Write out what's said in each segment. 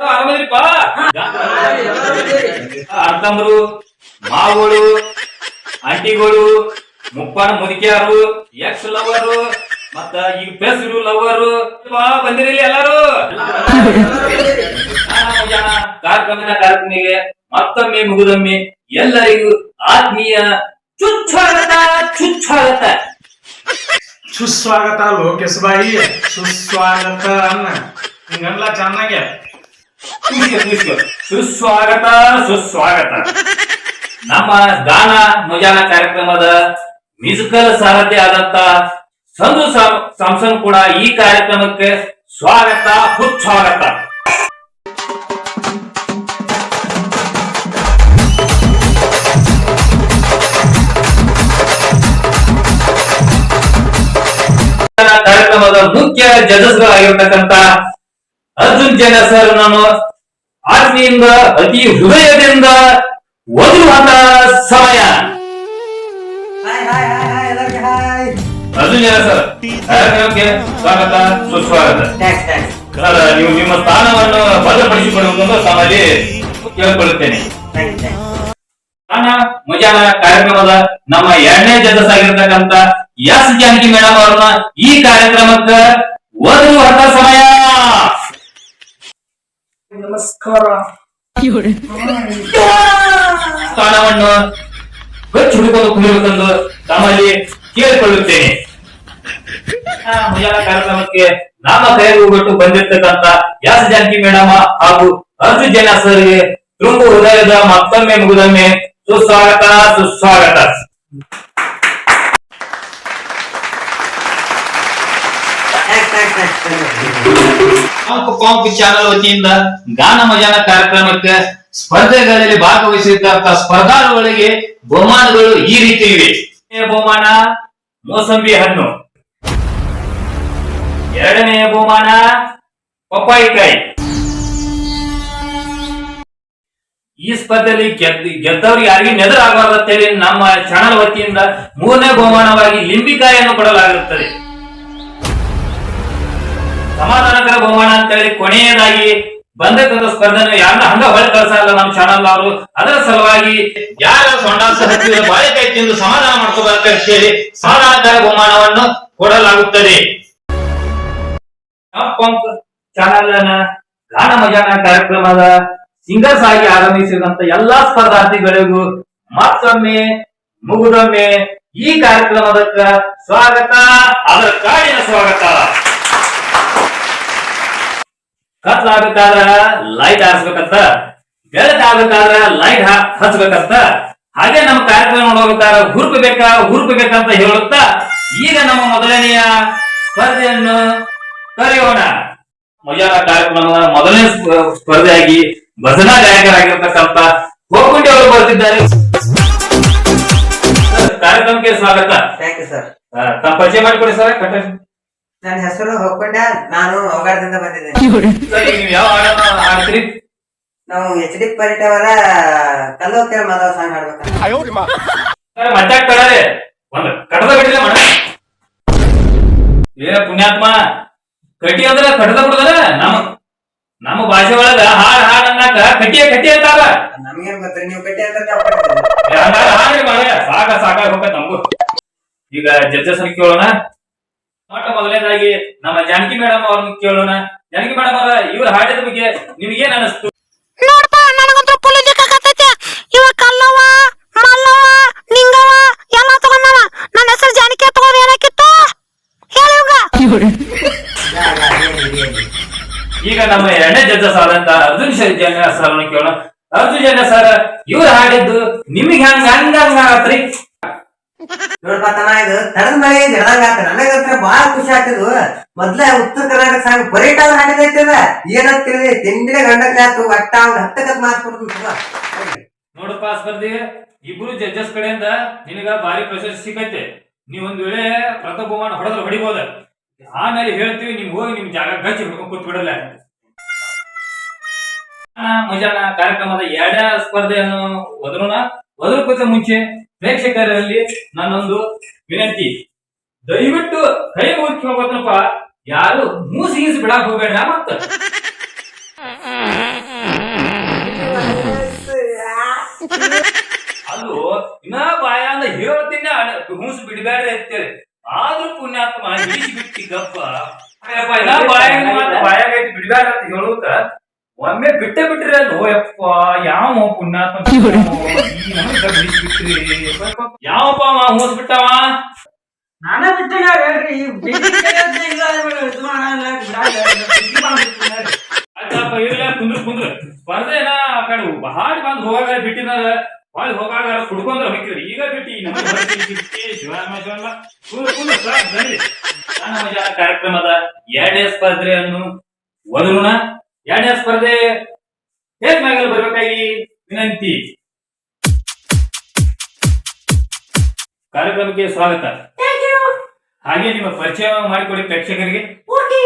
ಆರಾಮದಿರಿಪ್ಪ ಅರ್ಥಂಬರು ಮಾವುಗಳು ಆಂಟಿಗಳು ಮುಪ್ಪನ ಮುದುಕಿಯಾರು X lover ಮತ್ತ ಈಗ ಬೆಸರು lover ಬಂದಿರಲಿ ಎಲ್ಲಾರು. ಕಾರ್ಯಕ್ರಮದ ಕಾರ್ಯಕ್ರಮಿಗೆ ಮತ್ತೊಮ್ಮೆ ಮುಗುದೊಮ್ಮೆ ಎಲ್ಲರಿಗೂ ಆತ್ಮೀಯ ಚುಚ್ಚಾಗತ ಚುಚ್ಚಾಗತ ಸುಸ್ವಾಗತ ಲೋಕೇಶ್ ಬಾಯಿ ಸುಸ್ವಾಗತ ಅನ್ನ. ಹಿಂಗಲ್ಲ ಚೆನ್ನಾಗಿ. ಸುಸ್ವಾಗತ ಸುಸ್ವಾಗತ. ನಮ್ಮ ಗಾನ ಮಜಾನ ಕಾರ್ಯಕ್ರಮದ ಮ್ಯೂಸಿಕಲ್ ಸಾರಥಿ ಆದಂತ ಸಂಧು ಸಾಮ್- ಸಾಮ್ಸನ್ ಕೂಡ ಈ ಕಾರ್ಯಕ್ರಮಕ್ಕೆ ಸ್ವಾಗತ, ಸುಸ್ವಾಗತ. ಕಾರ್ಯಕ್ರಮದ ಮುಖ್ಯ ಜಜಸ್ಗಳಾಗಿರ್ತಕ್ಕಂಥ ಅರ್ಜುನ್ ಜನ ಸರ್ ನಾನು ಆಜ್ಞೆಯಿಂದ ಅತಿ ಹೃದಯದಿಂದ ಓದುವಂತ ಸಮಯ. ಅರ್ಜುನ್ ಜನ ಸರ್ ಕಾರ್ಯಕ್ರಮಕ್ಕೆ ಸ್ವಾಗತ ಸುಸ್ವಾಗತ. ಸರ್ ನೀವು ನಿಮ್ಮ ಸ್ಥಾನವನ್ನು ಭದ್ರಪಡಿಸಿಕೊಳ್ಳುವುದನ್ನು ತಮ್ಮಲ್ಲಿ ಕೇಳಿಕೊಳ್ಳುತ್ತೇನೆ. ಮುಜಾನ ಕಾರ್ಯಕ್ರಮದ ನಮ್ಮ ಎರಡನೇ ಜಜಸ್ ಆಗಿರ್ತಕ್ಕಂಥ ಎಸ್ ಜಾನಕಿ ಮೇಡಮ್ ಅವರನ್ನ ಈ ಕಾರ್ಯಕ್ರಮಕ್ಕೆ ಓದುವಂತ ಸಮಯ. ನಮಸ್ಕಾರ. ಸ್ಥಾನವನ್ನು ಗಚ್ಚು ಹುಡುಕೊಂಡು ಕುಳಿಬೇಕೆಂದು ತಮ್ಮಲ್ಲಿ ಕೇಳಿಕೊಳ್ಳುತ್ತೇನೆ. ಆ, ಮುಜಾನ ಕಾರ್ಯಕ್ರಮಕ್ಕೆ ನಾಮ ಕೈಗೊಟ್ಟು ಬಂದಿರತಕ್ಕಂತ ಯಾಸ್ ಜಾನಕಿ ಮೇಡಮ ಹಾಗೂ ಅರ್ಜುನ್ ಜನ ಸರ್ಗೆ ತುಂಬು ಹೃದಯದ ಮತ್ತೊಮ್ಮೆ ಮುಗಿದೊಮ್ಮೆ ಸುಸ್ವಾಗತ ಸುಸ್ವಾಗತ. ಕಾಂಪು ಚಾನಲ್ ವತಿಯಿಂದ ಗಾನ ಮಜಾನ ಕಾರ್ಯಕ್ರಮಕ್ಕೆ ಸ್ಪರ್ಧೆಗಳಲ್ಲಿ ಭಾಗವಹಿಸಿರ್ತಕ್ಕಂಥ ಸ್ಪರ್ಧಾಳುಗಳಿಗೆ ಬಹುಮಾನಗಳು ಈ ರೀತಿ ಇವೆ. ಬಹುಮಾನ ಮೋಸಂಬಿ ಹಣ್ಣು. ಎರಡನೆಯ ಬಹುಮಾನ ಪಪ್ಪಾಯಿಕಾಯಿ ಈ ಸ್ಪರ್ಧೆಯಲ್ಲಿ ಗೆದ್ದ ಗೆದ್ದವ್ರಿಗೆ ಯಾರಿಗೂ ನೆದರಾಗಬಾರ್ದು ಅಂತೇಳಿ ನಮ್ಮ ಚಾನಲ್ ವತಿಯಿಂದ ಮೂರನೇ ಬಹುಮಾನವಾಗಿ ಲಿಂಬಿಕಾಯಿಯನ್ನು ಕೊಡಲಾಗಿರುತ್ತದೆ ಸಮಾಧಾನಕರ ಬಹುಮಾನ ಅಂತ ಹೇಳಿ ಕೊನೆಯದಾಗಿ ಬಂದಕ್ಕಂತ ಸ್ಪರ್ಧೆನ ಯಾರನ್ನ ಹಂಗ ಹೊಳೆ ಕಳ್ಸಲ್ಲ ನಮ್ಮ ಚಾನಲ್ ಅವರು. ಅದರ ಸಲುವಾಗಿ ಯಾರ ಸೊಂಡಾಸ ಹಚ್ಚಿದ ಬಾಳೆಕಾಯಿ ತಿಂದು ಸಮಾಧಾನ ಮಾಡ್ಕೋಬಾರ ಹೇಳಿ ಸಮಾಧಾನಕರ ಬಹುಮಾನವನ್ನು ಕೊಡಲಾಗುತ್ತದೆ. ಚಾನಲ್ ಗಾನ ಮಜಾನ ಕಾರ್ಯಕ್ರಮದ ಸಿಂಗರ್ಸ್ ಆಗಿ ಆಗಮಿಸಿದಂತ ಎಲ್ಲಾ ಸ್ಪರ್ಧಾರ್ಥಿಗಳಿಗೂ ಮತ್ತೊಮ್ಮೆ, ಮುಗುದೊಮ್ಮೆ ಈ ಕಾರ್ಯಕ್ರಮದಕ್ಕ ಸ್ವಾಗತ. ಅದರ ಕಾಡಿನ ಸ್ವಾಗತ. ಕತ್ಲಾಗಬೇಕಾದ್ರ ಲೈಟ್ ಹಾರಿಸ್ಬೇಕಂತ ಬೆಳಕಾಗಬೇಕಾದ್ರ ಲೈಟ್ ಹಚ್ಬೇಕಂತ. ಹಾಗೆ ನಮ್ಮ ಕಾರ್ಯಕ್ರಮ ನೋಡ್ಬೇಕಾದ್ರ ಹುರುಪು ಬೇಕಾ ಹುರುಪು ಬೇಕಂತ ಹೇಳುತ್ತಾ ಈಗ ನಮ್ಮ ಮೊದಲನೆಯ ಸ್ಪರ್ಧೆಯನ್ನು ಕರೆಯೋಣ. ಮಜಾ ಕಾರ್ಯಕ್ರಮದ ಮೊದಲನೇ ಸ್ಪ- ಸ್ಪರ್ಧೆಯಾಗಿ ಭಜನಾ ಗಾಯಕರಾಗಿರ್ತಕ್ಕಂಥ ಗೋಕುಂಡಿ ಅವರು ಬರ್ತಿದ್ದಾರೆ ಕಾರ್ಯಕ್ರಮಕ್ಕೆ ಸ್ವಾಗತ. ಥ್ಯಾಂಕ್ ಯು ಸರ್ ತಮ್ಮ ಪರಿಚಯ ಮಾಡಿಕೊಡಿ ಸರ್ ಕಟ್ಟ ನನ್ನ ಹೆಸರು ಹೊಕ್ಕೊಂಡ ನಾನು ಅವಘಡದಿಂದ ಬಂದಿದ್ದೇನೆ. ನೀವು ಎಚ್ ಡಿ ಪರಿಟ್ ಅವರ ಮಾಧವ ಸಾಂಗ್ ಹಾಡ್ಬೇಕು. ಏನ ಪುಣ್ಯಾತ್ಮ ಕಟಿ ಅಂದ್ರ ಕಡದ ಬಿಡದಲ್ಲ? ನಮ್ಮ ನಮ್ಮ ಭಾಷೆ ಒಳಗ ಹಾಡ್ ಹಾಡ್ ಅನ್ನಕ ಕಟಿಯ ಕಟಿ ಅಂತಾರ. ನಮ್ಗೇನ್ ಗೊತ್ತ ನೀವು ಕಟ್ಟಿ ಅಂತ. ಏ, ಸಾಕ ಸಾಕ ಹೋಗ ನಮಗೂ. ಈಗ ಜಡ್ಜಸ್ ಕೇಳೋಣ ಮೊಟ್ಟ ಮೊದಲನೇದಾಗಿ ನಮ್ಮ ಜಾನಕಿ ಮೇಡಮ್ ಅವ್ರನ್ನ ಕೇಳೋಣ. ಜಾನಕಿ ಮೇಡಮ್ ಅವರ ಇವ್ರ ಹಾಡಿದ ಬಗ್ಗೆ ನಿಮ್ಗೇನ್ ಅನಿಸ್ತು? ನೋಡಪ್ಪ ನನಗಂತೂ ಫುಲ್ ದಿಕ್ಕಾಗತೈತೆ ಇವ ಕಲ್ಲವ ಮಲ್ಲವ ನಿಂಗವ ಎಲ್ಲ ತಗೊಂಡವ ನನ್ನ ಹೆಸರು ಜಾನಕಿ ಏನಕ್ಕಿತ್ತು ಹೇಳಿ. ಈಗ ನಮ್ಮ ಎರಡನೇ ಜಡ್ಜಸ್ ಆದಂತ ಅರ್ಜುನ್ ಶ- ಜನ ಸರ್ ಕೇಳೋಣ. ಅರ್ಜುನ್ ಜನ ಸರ್ ಇವ್ರು ಹಾಡಿದ್ದು ನಿಮಗೆ ಹಂಗ ಹಂಗ ಹಂಗ ಆಗತ್ರಿ ನೋಡ್ಪ ತಮ್ಮ ಇದು ತಡದ ಮಳೆ ಜಡದಂಗ ಆತ ನನಗಂತ್ರ ಬಾಳ ಖುಷಿ ಆಗ್ತದ. ಮೊದ್ಲ ಉತ್ತರ ಕರ್ನಾಟಕ ಸಾಂಗ್ ಬರೀಟಾವ್ ಹಾಡಿದೈತೆ ಅದ ಏನಂತ ತಿಳಿದೆ? ತಿಂಡಿನ ಗಂಡಕ್ಕೆ ಆತು ಒಟ್ಟ ಅವ್ನ ಹತ್ತಕತ್ ನೋಡಪ್ಪ ಸ್ಪರ್ಧಿ, ಇಬ್ರು ಜಡ್ಜಸ್ ಕಡೆಯಿಂದ ನಿನಗ ಭಾರಿ ಪ್ರಶಸ್ತಿ ಸಿಕ್ಕೈತೆ. ನೀವ್ ಒಂದ್ ವೇಳೆ ಬಹುಮಾನ ಹೊಡೆದ್ರೆ ಹೊಡಿಬೋದ? ಆಮೇಲೆ ಹೇಳ್ತೀವಿ ನಿಮ್ ಹೋಗಿ ನಿಮ್ ಜಾಗ ಗಚ್ಚಿ ಹಿಡ್ಕೊಂಡ್ ಕೂತ್ ಬಿಡಲ್ಲ ಮಜಾನ ಕಾರ್ಯಕ್ರಮದ ಎರಡನೇ ಸ್ಪರ್ಧೆಯನ್ನು ಒದರೋಣ. ಒದರೋಕ್ಕಿಂತ ಮುಂಚೆ ಪ್ರೇಕ್ಷಕರಲ್ಲಿ ನನ್ನೊಂದು ವಿನಂತಿ. ದಯವಿಟ್ಟು ಕೈ ಮುಗಿ ಹೋಗ್ಬೇಕಪ್ಪ ಯಾರು ಮೂಸ್ ಗೀಸ್ ಬಿಡಾಕ್ ಹೋಗ್ಬೇಡ ಮತ್ತ ಅದು ಇನ್ನ ಬಾಯಾಂದ ಹೇಳ್ತೀನಿ ಮೂಸಿ ಬಿಡಬೇಡ ಅಂತೇಳಿ. ಆದ್ರೂ ಪುಣ್ಯಾತ್ಮ ಹಿಡಿಸಿ ಬಿಟ್ಟಿದ್ದಪ್ಪ ಬಾಯಾಗ ಅಂತ ಒಮ್ಮೆ ಬಿಟ್ಟೆ ಬಿಟ್ರಿ ಅಲ್ಲೋ ಯಪ್ಪ ಯಾವ ಪುಣ್ಯಾತ್ಮ ಯಾವಪ್ಪ ಮೂಸ್ ಬಿಟ್ಟವಾ? ನಾನ ಬಿಟ್ಟಿಲ್ಲ ಹೇಳ್ರಿ ಕುಂದ್ರ ಕುಂದ್ರ ಸ್ಪರ್ಧೆನ ಆ ಕಡೆ ಹೋಗಾಗ ಬಿಟ್ಟಿದಾರ ಹೊಳ್ ಹೋಗಾಗ ಕುಡ್ಕೊಂಡ್ರ ಹೊಕ್ಕಿದ್ರಿ ಈಗ ಬಿಟ್ಟಿ ಮಜಾ ಕಾರ್ಯಕ್ರಮದ ಎರಡನೇ ಸ್ಪರ್ಧೆಯನ್ನು ಒದರೋಣ ಎರಡನೇ ಸ್ಪರ್ಧೆ ಹೇಗ್ ಮ್ಯಾಗಲ್ ಬರ್ಬೇಕಾಗಿ? ವಿನಂತಿ. ಕಾರ್ಯಕ್ರಮಕ್ಕೆ ಸ್ವಾಗತ. ಹಾಗೆ ನಿಮ್ಮ ಪರಿಚಯ ಮಾಡಿಕೊಡಿ ಪ್ರೇಕ್ಷಕರಿಗೆ. ಓಕೆ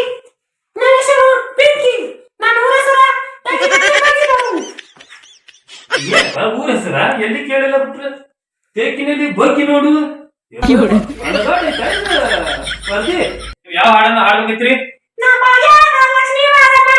ನನ್ನ ಹೆಸರು ಪಿಂಕಿ. ನನ್ನ ಊರ ಹೆಸರು ಏನಪ್ಪ ಊರ ಹೆಸರ? ಎಲ್ಲಿ ಕೇಳಿಲ್ಲ ಬಿಟ್ರೆ ತೇಕಿನಲ್ಲಿ ಬಗ್ಗಿ ನೋಡು. ಯಾವ ಹಾಡನ್ನ ಹಾಡ್ಬೇಕಿತ್ರಿ? ನಾ ಜಾಸ್ತಿ ಲಕ್ಷ್ಮೀ ಮಾರಮ್ಮ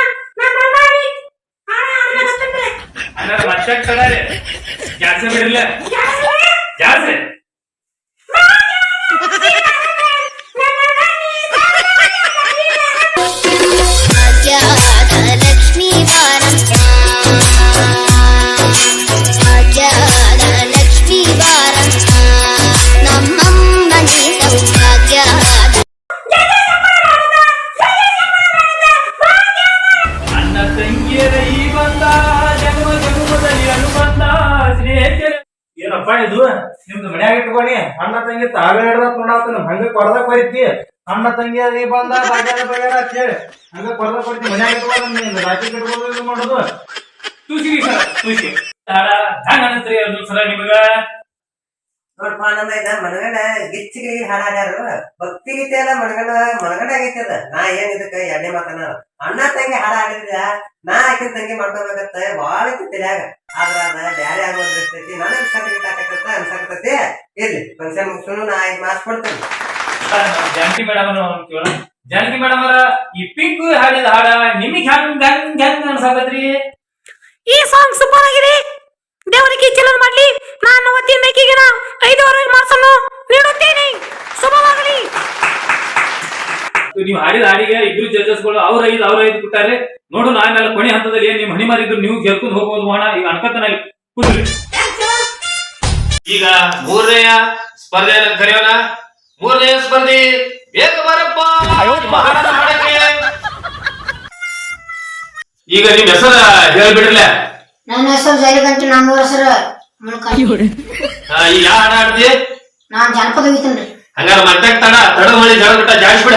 ಏನಪ್ಪ ಇದು ನಿಮ್ದು ಮನ್ಯಾಗ ಇಟ್ಕೊಣಿ ಅಣ್ಣ ತಂಗಿ ತಾವೇ ಹಿಡ್ದಕ್ ನೋಡಾತ ಹಂಗ ಕೊಡದಕ್ ಬರೀತಿ ಅಣ್ಣ ತಂಗಿ ಅದ ಬಂದ ಬಗ್ಯಾರ ಅಂತ ಹೇಳಿ. ಹಂಗ ಕೊಡದ ಬರೀತಿ ಮನ್ಯಾಗ ಇಟ್ಕೊಂಡು ನೀನ್ ರಾತ್ರಿ ಇಟ್ಕೊಳ್ಳೋದು ಇದು ಮಾಡೋದು. ತುಸಿರಿ ಸರ್ ತುಸಿ. ಹಾಡ ಹ್ಯಾಂಗ ಅನಸ್ತ್ರಿ ಅದು ಸರ ನಿಮಗ. ನೋಡ್ಪ ಆನಂದ ಇದ ಮನಗಂಡ ಗಿಚ್ಚಿಗೆ ಹಾಡ ಭಕ್ತಿ ಗೀತೆ ಎಲ್ಲ ಮನಗಂಡ ಮನಗಂಡ ಆಗೈತಿ ಅದ. ನಾ ಏನ್ ಇದಕ್ಕ ಎಣ್ಣೆ ಮಾತನ? ಅಣ್ಣ ತಂಗಿ ಹಾಳಾಗಿದ್ರ ನಾ ಆಕಿನ ತಂಗಿ ಮಾಡ್ಕೋಬೇಕತ್ತ ಬಾಳ ಐತಿ ತಲ್ಯಾಗ ಆದ್ರ ಅದ ಬ್ಯಾರೆ ಆಗೋದ್ ದೃಷ್ಟೈತಿ ನನಗ್ ಸರ್ಟಿಫಿಕೇಟ್ ಹಾಕತ್ತ ಅನ್ಸಾಕತ್ತೈತಿ. ಇರ್ಲಿ ಫಂಕ್ಷನ್ ಮುಗಿಸೋನು ನಾ ಐದ್ ಮಾರ್ಕ್ಸ್ ಕೊಡ್ತೇನೆ. ಜಾನಕಿ ಮೇಡಮ್ ಕೇಳ ಜಾನಕಿ ಮೇಡಮ್ ಅವರ ಈ ಪಿಂಕ್ ಹಾಡಿದ ಹಾಡ ನಿಮಗ್ ಹೆಂಗ್ ಹೆಂಗ್ ಹೆಂಗ್ ಅನ್ಸಾಕತ್ರಿ? ಈ ಸಾಂಗ್ ಸೂಪರ್ ಆಗಿದೆ ದೇವರಿಗೆ ಚಲನ್ ಮಾಡ್ಲಿ. ನಾನು ವತಿಯಿಂದ ಈಗಿನ ಐದೂವರೆ ಮಾರ್ಕ್ಸನ್ನು ನೀಡುತ್ತೇನೆ. ಶುಭವಾಗಲಿ. ನೀವು ಹಾಡಿದ ಹಾಡಿಗೆ ಇಬ್ರು ಜಡ್ಜಸ್ಗಳು ಅವ್ರ ಐದು ಅವ್ರ ಐದು ಬಿಟ್ಟಾರೆ ನೋಡು ಆಮೇಲೆ ಕೊನೆ ಹಂತದಲ್ಲಿ ಏನ್ ನಿಮ್ ಹಣಿ ಮಾರಿದ್ರು ನೀವು ಗೆಲ್ಕೊಂಡು ಹೋಗ್ಬೋದು ಮಾಡ ಈಗ ಅನ್ಕತನ ಕೂತ್ರಿ ಈಗ ಮೂರನೆಯ ಸ್ಪರ್ಧೆ ಕರೆಯೋಣ. ಮೂರನೆಯ ಸ್ಪರ್ಧೆ ಬೇಗ ಬರಪ್ಪ. ಈಗ ನಿಮ್ ಹೆಸರ ಹೇಳ್ಬಿಡ್ರಲ್ಲ ನನ್ನ ಹೆಸರು ಜಯಗಂಟಿ ನಮ್ಮ ಹೆಸರು ಈಗ ಯಾವ ಹಾಡ ಆಡ್ತಿ ನಾನ್ ಜನಪದ ಹಂಗಾರ ಮತ್ತೆ ತಡ ತಡ ಮಾಡಿ ಜಗಳ ಬಿಟ್ಟ ಜಾಡಿಸ್ಬಿಡ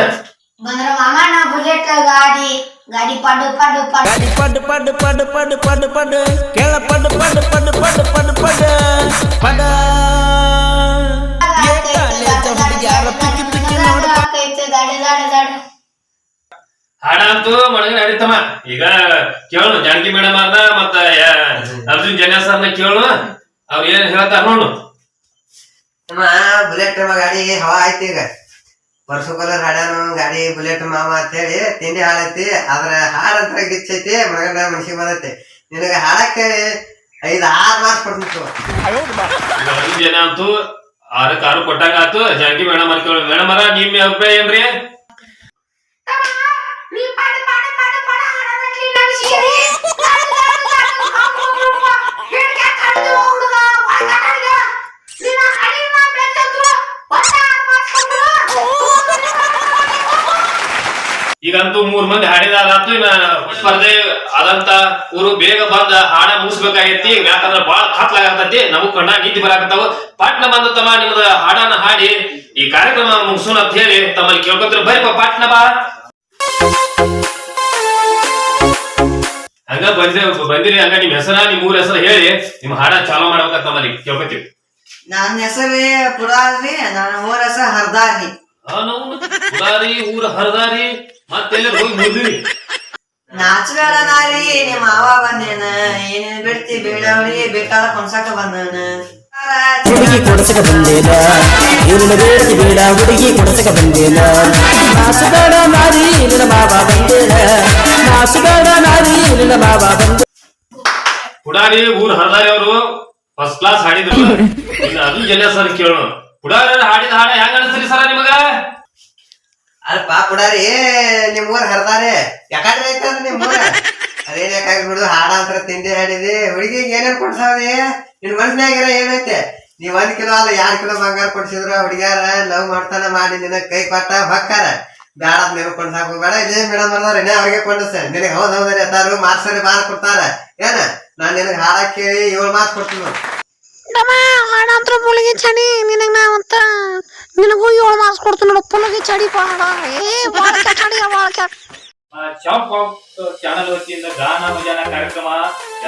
ಬಂದ್ರ ಮಾಮ ನಾ ಬುಲೆಟ್ ಗಾಡಿ ಗಾಡಿ ಪಡ್ಡು ಪಡ್ಡು ಪಡ್ಡು. ಪಡ್ ಪಡ್ ಪಡ್ ಪಡ್ ಪಡ್ ಪಡ್ ಕೆಳ ಪಡ್. ಪಡ್ ಪಡ್ ಪಡ್ ಪಡ್ ಪಡ್ ಪಡ ಹಾಡಂತೂ ಮಡಗನ ನಡೀತಮ್ಮ ಈಗ ಕೇಳು ಜಾನಕಿ ಮೇಡಮ್ ಅವ್ರನ್ನ ಮತ್ತ ಅರ್ಜುನ್ ಜನ್ಯ ಸರ್ನ ಕೇಳು. ಅವ್ರು ಏನ್ ಹೇಳ್ತಾರ ನೋಡು. ನಮ್ಮ ಬುಲೆಟ್ ಗಾಡಿ ಹವಾ ಐತಿ ಈಗ. ಪರ್ಸು ಕಲರ್ ಹಾಡ್ಯಾನು ಗಾಡಿ ಬುಲೆಟ್ ಮಾಮ ಅಂತೇಳಿ ತಿಂಡಿ ಹಾಳೈತಿ ಅದ್ರ ಅಂತ ಗಿಚ್ಚೈತಿ ಮಗನ ಮನಸಿ ಬಂದೈತಿ. ನಿನಗ ಹಾಡಕ್ ಕೇಳಿ, ಐದ್ ಆರ್ ಮಾರ್ಕ್ಸ್ ಕೊಡ್ತಿತ್ತು ಜನ ಆರಕ್ಕೆ ಆರು ಕೊಟ್ಟಂಗಾತು ಜಾನಕಿ ಮೇಡಮ್ ಅಂತ ಕೇಳು ಮೇಡಮ್ ಅರ ನಿಮ್ಮ ಅಭಿಪ್ರಾಯ ಏನ್ರಿ ನೀ ಪಾಡ ಪಾಡ ಪಾಡ ಪಾಡ ಹಾಡಬೇಕ್ರಿ ನನ್ನ ಸೀರೆ ದಾಡು ದಾಡು ದಾಡು ಹಾಕ್ಕೊಂಡ್ರಪ್ಪ ಹೇಳ್ಕೆ ಕಡ್ದು ಹುಡುಗ ಒಳಗಡೆಗೆ ನಿನ್ನ ಹಳಿನ ಬೆಚ್ಚದ್ರು ಒಟ್ಟ ಮಾಡ್ಕೊಂಡು ಈಗಂತೂ ಮೂರ್ ಮಂದಿ ಹಾಡಿದಾತು ಇನ್ನ ಸ್ಪರ್ಧೆ ಆದಂತ ಊರು ಬೇಗ ಬಂದ ಹಾಡ ಮುಗಿಸ್ಬೇಕಾಗೈತಿ. ಯಾಕಂದ್ರ ಬಾಳ ಕತ್ಲಾಗತ್ತೈತಿ ನಮಗ್ ಕಣ್ಣ ನಿದ್ದೆ ಬರಾಕತ್ತಾವ. ಪಾಟ್ನ ಬಂದ ತಮ್ಮ ನಿಮ್ದ ಹಾಡನ್ನ ಹಾಡಿ ಈ ಕಾರ್ಯಕ್ರಮ ಮುಗಿಸೋಣ ಅಂತ ಹೇಳಿ ತಮ್ಮಲ್ಲಿ ಕೇಳ್ಕೊತೀರಿ. ಬರೀಪ ಪಾಟ್ನ ಬಾ. ಹಂಗ ಬಂದ್ರೆ ಬಂದಿರಿ ಹಂಗ ನಿಮ್ ಹೆಸರ ನಿಮ್ ಊರ ಹೆಸರು ಹೇಳಿ ನಿಮ್ ಹಾಡ ಚಾಲೂ ಮಾಡ್ಬೇಕಂತ ತಮ್ಮಲ್ಲಿ. ಕೇಳ್ಕೊತೀವಿ ನನ್ನ ಹೆಸರೇ ಪುರಾರಿ ನನ್ನ ಊರ ಹೆಸರು ಹರ್ದಾರಿ. ಆ ನೋಡಿ ಪುರಾರಿ ಊರ ಹರದಾರಿ. ಮತ್ತೆಲ್ಲ ಹೋಗಿ ಮುದ್ರಿ ನಾಚಬೇಡ ನಾರಿ ನಿಮ್ಮ ಮಾವ ಬಂದೇನ ಏನೇನ್ ಬಿಡ್ತಿ ಬೇಡವ್ರಿ ಬೇಕಾದ ಕೊನ್ಸಾಕ ಬಂದನ ಹುಡುಗಿ ಕೊಡಸಕ ಬಂದೇನ? ಇವ್ರನ್ನ ಬೇಡತಿ ಬೇಡ ಹುಡುಗಿ ಕೊಡಸಕ ಬಂದೇನ? ನಾಸುಬೇಡ ನಾರಿ ನಿನ್ನ ಮಾವ ಬಂದೇನ? ನಾಸುಬೇಡ ನಾರಿ ನಿನ್ನ ಮಾವ ಬಂದ ಪುಡಾರಿ ಊರ್ ಹರದಾರಿ ಅವರು ಫಸ್ಟ್ ಕ್ಲಾಸ್ ಹಾಡಿದ್ರು. ಅದು ಜನ ಸರ್ ಕೇಳೋಣ. ಪುಡಾರಿ ಹಾಡಿದ ಹಾಡ ಹೆಂಗ ಅನಿಸ್ರಿ ಸರ ನಿಮಗ? ಅಲ್ಪ ಪಾಪುಡಾರಿ ನಿಮ್ ಊರ್ ಹರದಾರೆ. ಯಾಕಾದ್ರೆ ಐತಂದ್ರ ನಿಮ್ ಊರ? ಅದೇನ್ ಯಾಕಾಗಿ ಬಿಡುದು ಹಾಡ ಅಂತ ತಿಂಡಿ ಹಾಡಿದಿ. ಹುಡುಗಿಗೆ ಏನೇನ್ ಕೊಡ್ಸಾವ್ರಿ ನಿನ್ ಮನ್ಸಿನಾಗಿರ ಏನೈತೆ? ನೀವ್ ಒಂದ್ ಕಿಲೋ ಅಲ್ಲ, ಎರಡ್ ಕಿಲೋ ಬಂಗಾರ ಕೊಡ್ಸಿದ್ರ ಹುಡುಗ್ಯಾರ ಲವ್ ಮಾಡ್ತಾನ ಮಾಡಿ ನಿನ್ನ ಕೈ ಕೊಟ್ಟ ಹೊಕ್ಕಾರ. ಬ್ಯಾಡ ನೀವು ಕೊಂಡ್ಸಾಕ ಬೇಡ ಇದೇ ಮೇಡಮ್ ಅಲ್ಲಾರ ಏನೇ ಅವ್ರಿಗೆ ಕೊಂಡಸ ನಿನಗೆ ಹೌದ್ ಹೌದ್ರಿ ಎತ್ತಾರು ಮಾರ್ಸರಿ ಬಾರ ಕೊಡ್ತಾರ. ಏನ? ನಾನ್ ನಿನಗ್ ಹಾಡ ಕೇಳಿ ಏಳು ಮಾರ್ಕ್ಸ್ ಕೊಡ್ತೀನಿ ಚಡಿ ನಿನಗೆ ನಿನಗೂ ಏಳು ಮಾರ್ಕ್ಸ್ ಕೊಡ್ತೀನಿ ನೋಡು. ಪುಲಗಿ ಚಡಿ ಪಾಡ ಏ ಬಾಳಕ ಚಡಿ ಬಾಳಕ ಚಾನಲ್ ವತಿಯಿಂದ ಗಾನ, ಭಜನ ಕಾರ್ಯಕ್ರಮ,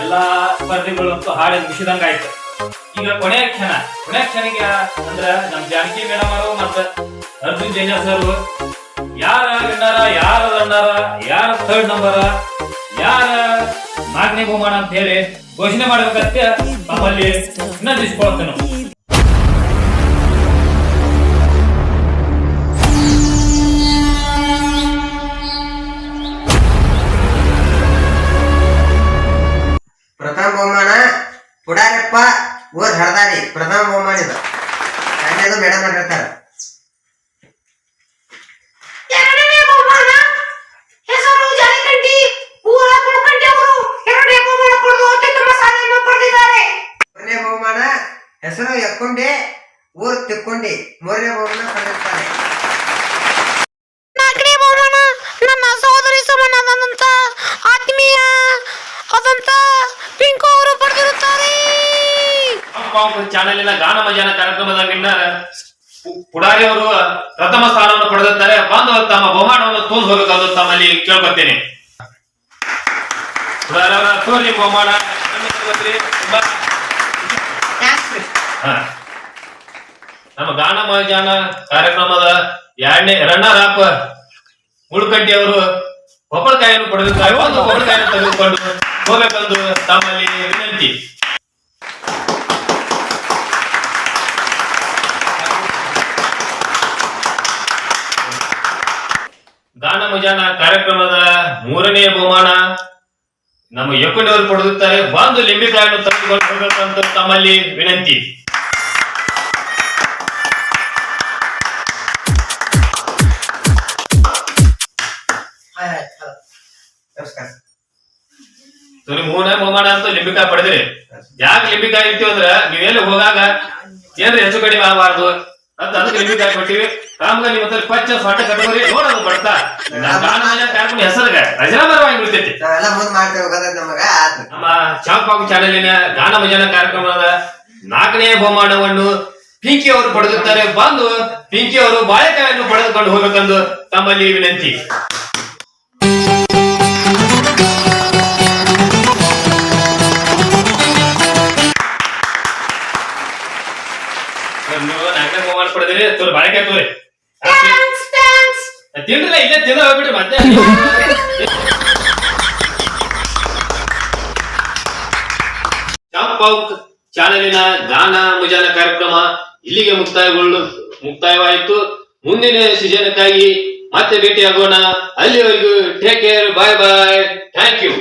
ಎಲ್ಲಾ ಸ್ಪರ್ಧೆಗಳಂತೂ ಹಾಡಿ ಮುಗಿಸಿದಂಗ ಆಯ್ತು. ಈಗ ಕೊನೆಯ ಕ್ಷಣ. ಕೊನೆಯ ಕ್ಷಣಿಗೆ ಅಂದ್ರ ನಮ್ ಜಾನಕಿ ಮೇಡಮ್ ಅವರು ಮತ್ತ ಅರ್ಜುನ್ ಜೈನ ಸರ್ ಯಾರ ವಿನ್ನರ ಯಾರ ರನ್ನರ ಯಾರ ಥರ್ಡ್ ನಂಬರ್ ಯಾರ ನಾಲ್ಕನೇ ಬಹುಮಾನ ಅಂತ ಹೇಳಿ ಘೋಷಣೆ ಮಾಡ್ಬೇಕಂತ ನಮ್ಮಲ್ಲಿ ವಿನಂತಿಸ್ಕೊಳ್ತೇನೆ. ಹೆಸರು ಊರು ತಿಕ್ಕೊಂಡಿ. ಬಹುಮಾನ ಪಡೆದಿರ್ತಾರೆ ನಾಲ್ಕನೇ ನನ್ನ ಸಹೋದರಿ ಸಮಾನದಂತ ಆತ್ಮೀಯ ಆದಂತ ಪಿಂಕು ಅವರು ಪಡೆದಿರುತ್ತಾರೆ. ಚಾನಲಿನ ಗಾನ ಮಜಾನ ಕಾರ್ಯಕ್ರಮದ ವಿನ್ನರ್ ಪುಡಾರಿ ಅವರು ಪ್ರಥಮ ಸ್ಥಾನವನ್ನು ಪಡೆದಿದ್ದಾರೆ. ಬಂದು ತಮ್ಮ ಬಹುಮಾನವನ್ನು ತೋಂದ ಹೋಗಬೇಕಾದ ತಮ್ಮಲ್ಲಿ ಕೇಳ್ಕೊತೇನೆ ಪುಡಾರಿ ಅವರ ತೋರಿ ಬಹುಮಾನ. ತುಂಬಾ. ನಮ್ಮ ಗಾನ ಮಹಾಜಾನ ಕಾರ್ಯಕ್ರಮದ ಎರಡನೇ ರನ್ನರ್ ಅಪ್ ಮುಳ್ಕಟ್ಟಿ ಅವರು ಕೊಪ್ಪಳಕಾಯಿಯನ್ನು ಪಡೆದಿದ್ದಾರೆ ಒಂದು ತೆಗೆದುಕೊಂಡು ಹೋಗಬೇಕೆಂದು ತಮ್ಮಲ್ಲಿ ವಿನಂತಿ. ಗಾನ ಮಜಾನ ಕಾರ್ಯಕ್ರಮದ ಮೂರನೇ ಬಹುಮಾನ ನಮ್ಮ ಯಕ್ಕಂಡಿಯವರು ಪಡೆದುತ್ತಾರೆ ಒಂದು ಲಿಂಬಿಕಾಯನ್ನು ತೆಗೆದುಕೊಂಡು ಹೋಗಬೇಕಂತ ತಮ್ಮಲ್ಲಿ ವಿನಂತಿ. ಸರಿ ಮೂನ ಮೊಮಾನ ಅಂತ ಲಿಂಬಿಕಾಯಿ ಪಡೆದಿರಿ? ಯಾಕೆ ಲಿಂಬಿಕಾಯಿ ಇರ್ತೀವಿ ಅಂದ್ರ ನೀವೆಲ್ಲಿ ಹೋಗಾಗ ಏನ್ರಿ ಹೆಚ್ಚು ಕಡಿಮೆ ಆಗಬಾರ್ದು? ಅಂತ ಅದಕ್ಕೆ ಲಿಂಬಿಕಾಯಿ ಕೊಟ್ಟಿವಿ. ರಾಮ ನಿಮ್ಮ ಹತ್ರ ಪಚ್ಚ ಸೊಟ್ಟ ಕಟ್ಕೋರಿ ನೋಡೋದು ಭಜನ ಕಾರ್ಯಕ್ರಮ ಹೆಸರುಗ ಅಜರಾಮರವಾಗಿ ಬಿಡ್ತೈತಿ. ನಮ್ಮ ಚಾಂಪಾಗು ಚಾನಲಿನ ಗಾನ ಭಜನ ಕಾರ್ಯಕ್ರಮದ ನಾಲ್ಕನೇ ಬಹುಮಾನವನ್ನು ಪಿಂಕಿ ಅವರು ಪಡೆದುತ್ತಾರೆ ಬಂದು ಪಿಂಕಿ ಅವರು ಬಾಳೆಕಾಯನ್ನು ಪಡೆದುಕೊಂಡು ಹೋಗಬೇಕೆಂದು ತಮ್ಮಲ್ಲಿ ವಿನಂತಿ. ತೋರಿ ಬಾಳೆಕಾಯಿ ತೋರಿ. ತಿಂಡಿಲ್ಲ ಇಲ್ಲೇ ತಿಂದ ಹೋಗ್ಬಿಟ್ರಿ ಮತ್ತೆ ಚಾನಲಿನ ಗಾನ ಮುಜಾನ ಕಾರ್ಯಕ್ರಮ ಇಲ್ಲಿಗೆ ಮುಕ್ತಾಯಗೊಳ್ಳು ಮುಕ್ತಾಯವಾಯಿತು. ಮುಂದಿನ ಸೀಸನ್ಕ್ಕಾಗಿ ಮತ್ತೆ ಭೇಟಿಯಾಗೋಣ. ಅಲ್ಲಿವರೆಗೂ take care bye bye thank you